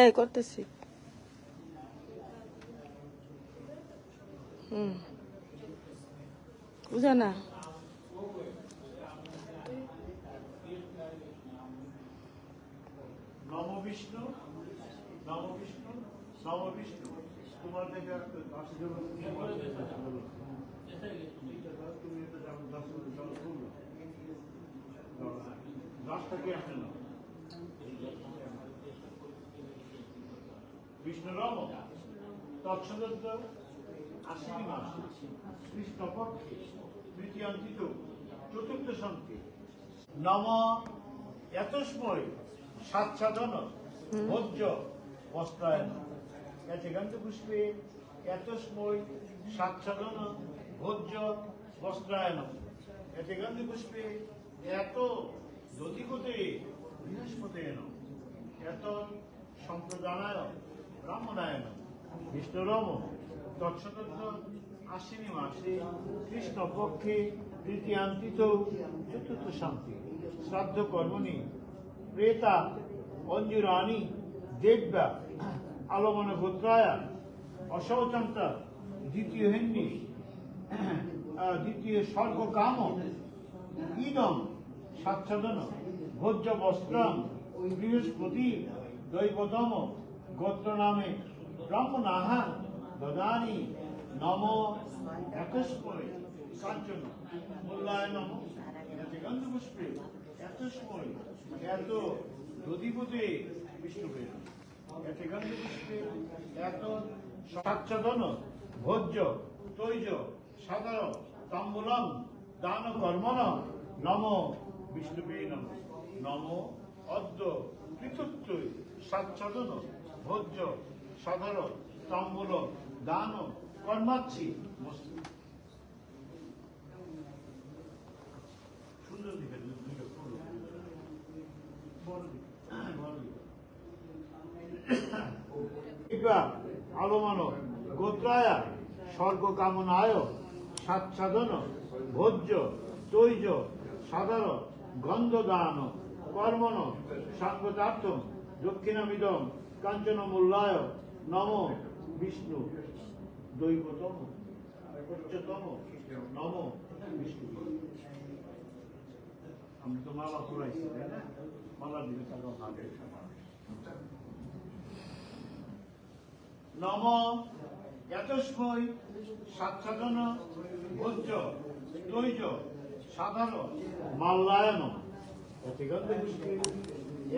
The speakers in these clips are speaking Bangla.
এই করতেছি। হুম। বুঝা না? নম বিষ্ণু নম বিষ্ণু নম বিষ্ণু তোমার থেকে আসে জন্য তুমি বলো। তুমি এটা জানো, দশ মিনিট জল তুললো। দশটা কি আসে না? বিষ্ণু রম আশ্বিনী মাস। কৃষ্ণপক্ষে। তৃতীয়ান্তিত। চতুর্থ শান্তি। নম এতস্ময় সাচ্ছাদন। ভোজ্য বস্ত্রায়ন। এতেকান্ত পুষ্পে এতস্ময় সাচ্ছাদন ভোজ্য বস্ত্রায়ন এতেকান্ত পুষ্পে এত দধিপতে বৃহস্পতেন এত সম্প্রদানায় ব্রাহ্মণায়ন বিষ্ণুরম তৎসতত্ব আশ্বিনী মাসে কৃষ্ণ পক্ষে তৃতীয়ান্তিত চতুর্থ শান্তি শ্রাদ্ধ কর্মণি প্রেতা অঞ্জুরাণী দেব্যা আলমন গোত্রায়া অশৌচন্তা, দ্বিতীয় হিন্দি দ্বিতীয় স্বর্গ কাম ইদম সাচ্ছাদন ভোজ্য বস্ত্রম, বৃহস্পতি দৈবতম গোত্র নামে ব্রাহ্মণাহা দদানি, নম একস্ময় কাঞ্চন মূল্যায় নম এতে গন্ধপুষ্পে এত দধিপতে বিষ্ণুপে এতে গন্ধপুষ্পে ভোজ্য তৈজ সাধারণ তাম্বুলম দান কর্মণ নম বিষ্ণুপে নম অদ্য পৃথুত্ব সাচ্ছাদন ভোজ্য সাধারণ তাম্বুল দান কর্মাচ্ছি সুন্দর দিকে বড় দিকে, বড় দিকে। দিব্যা আলমান গোত্রায়া স্বর্গ কামনায় সাচ্ছাদন, ভোজ্য, তৈজ সাধারণ গন্ধদান, কর্মণ সাঙ্গতার্থ দক্ষিণামিদম কাঞ্চন মূল্যায় নম, বিষ্ণু, দৈবতম, উচ্চতম, নম, বিষ্ণু আমি তো মালা পড়াইছি তাই না? মালা দিলে তাকে নম এতস্মৈ সাক্ষাদন ভোজ্য তৈজ সাধারণ মাল্লায়ন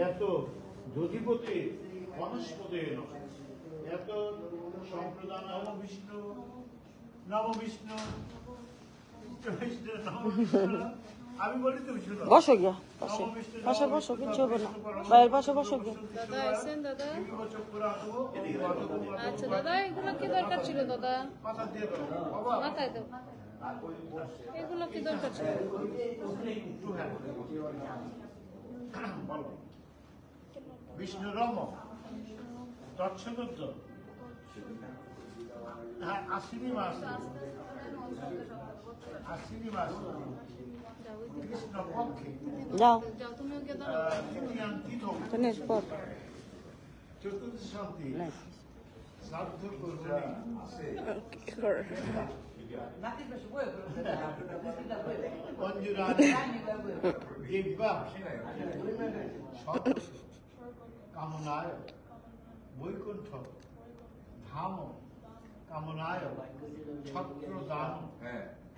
এত দধিপতি বনস্পতেন এত সম্প্রদান নম বিষ্ণু বিষ্ণু, নম বিষ্ণু। আমি বলি তুমি শুনো বসো গিয়া পাশে পাশে বসো কিচ্ছু হবে না বাইরের পাশে বসো গিয়া দাদা এসেন দাদা আচ্ছা আচ্ছা দাদা এগুলো কি দরকার ছিল দাদা মাথায় দাও এগুলো কি দরকার ছিল বিষ্ণু রম হ্যাঁ আশ্বিনী মাস আশ্বিনী মাস যাও পর। চতুর্থ শান্তি। করবে কামনায় বৈকুণ্ঠ। ধাম। কামনায় ছত্র দান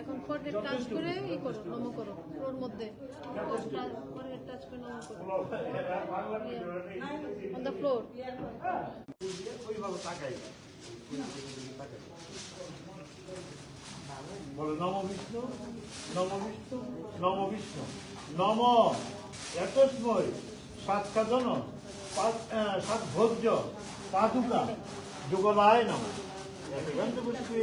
এখন ফরহেড টাচ করে ই করো নম করো ওর মধ্যে। ফরহেড টাচ করে নম করো অন দ্য ফ্লোর ওইভাবে তাকাই বলো, নম বিষ্ণু নম বিষ্ণু নম বিষ্ণু, নম। একস্ময় সাত সাধন সাত ভোজ্য পাদুকা যুগলায় নাম। গন্ধ পুষ্পে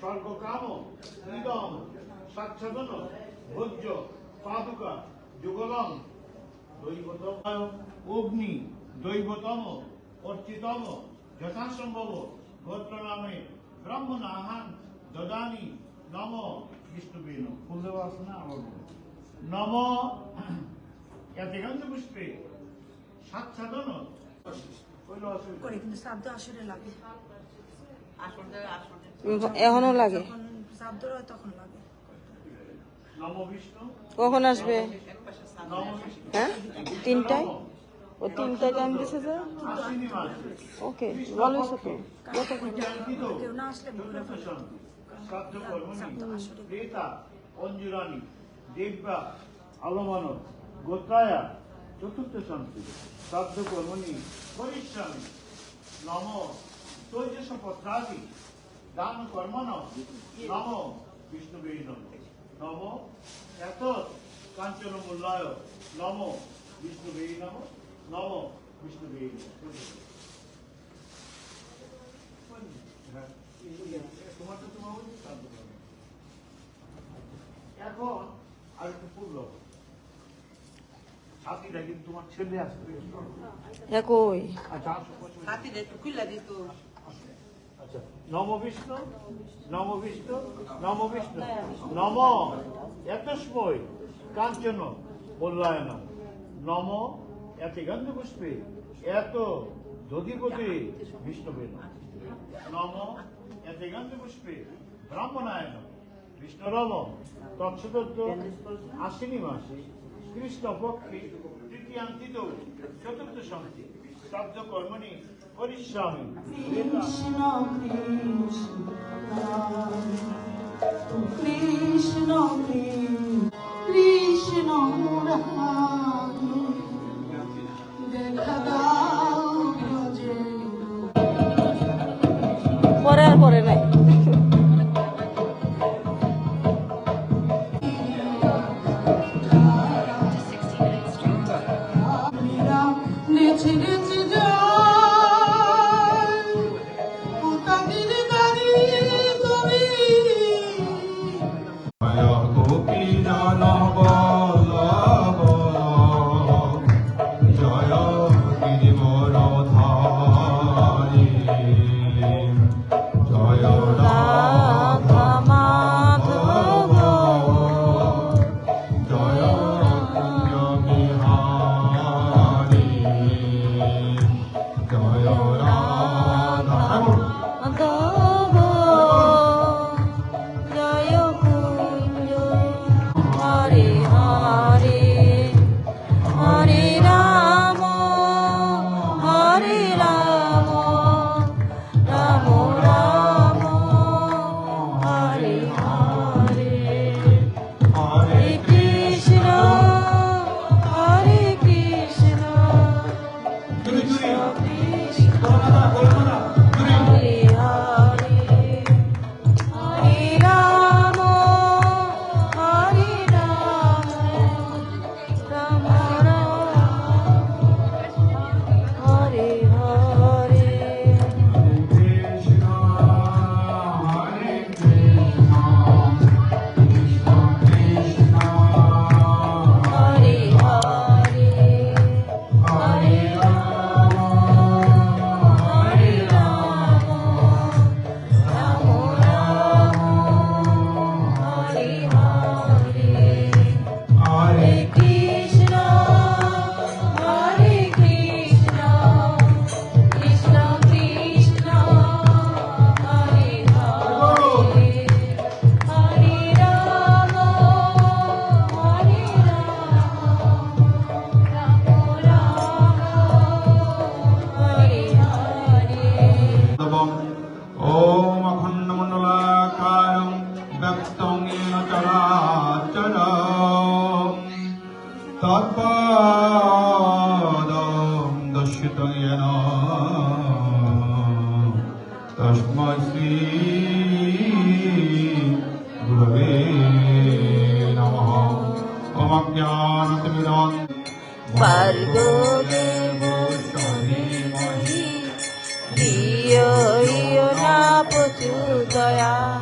স্বর্গকাম ইদম সাক্ষাদন ভোজ্য পাদুকা যুগলম দৈবতম অগ্নি দৈবতম অর্চিতম যথাসম্ভব গোত্র নামে ব্রাহ্মণ আহান দদানি নম বিষ্ণুবীন ফুল দেওয়া আছে না আমার। নম এতে গন্ধ পুষ্পে অসুবিধা করে কিন্তু শব্দ আসলে লাগে। এখনও লাগে তখন লাগে। কখন আসবে? হ্যাঁ? তিনটায়? ও তিনটায় টাইম দিছে যে? ওকে তো শ্রাদ্ধ কর্মণি ক্রেতা অঞ্জুরানি চতুর্থ দান কর্মণ নম। বিষ্ণুবে নম। নম এত কাঞ্চন মূল্যায় নম বিষ্ণুবে নম। নম বিষ্ণুবে তোমার। এখন আর একটু কিন্তু তোমার ছেলে আসবে একই। আচ্ছা আসো, একটু খুলে দিত। আচ্ছা নম বিষ্ণু নম বিষ্ণু। নম বিষ্ণু নম এতস্ময় কাঞ্চন মূল্যায়ন নম এতে গন্ধ পুষ্পে এত দধিপতি বিষ্ণুবে নম এতে গন্ধ পুষ্পে ব্রাহ্মণায়ন বিষ্ণুরম তৎসদত্ত আশ্বিনী মাসে কৃষ্ণ পক্ষে তৃতীয়ান্তিত চতুর্থ শান্তি শব্দ কর্মণি পরিশ্রামী কৃষ্ণ কৃষ্ণ কৃষ্ণ মুরারি দেখা দাও ব্রজে পরে আর পরে নাই धूर्गया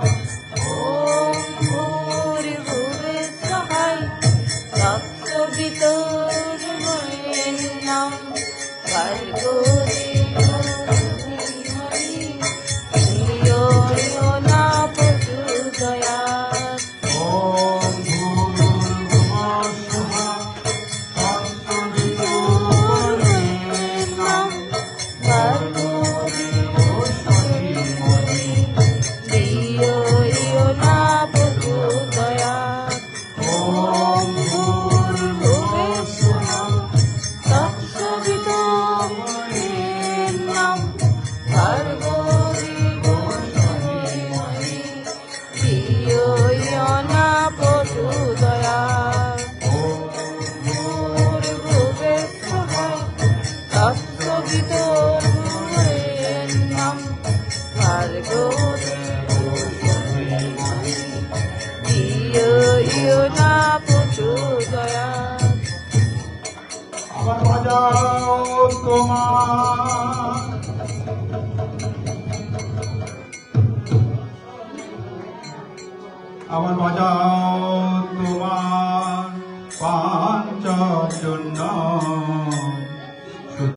দিও না প্রচুর দয়া। তোমার। আমার বাজাও তোমার। পাঞ্চ জন্য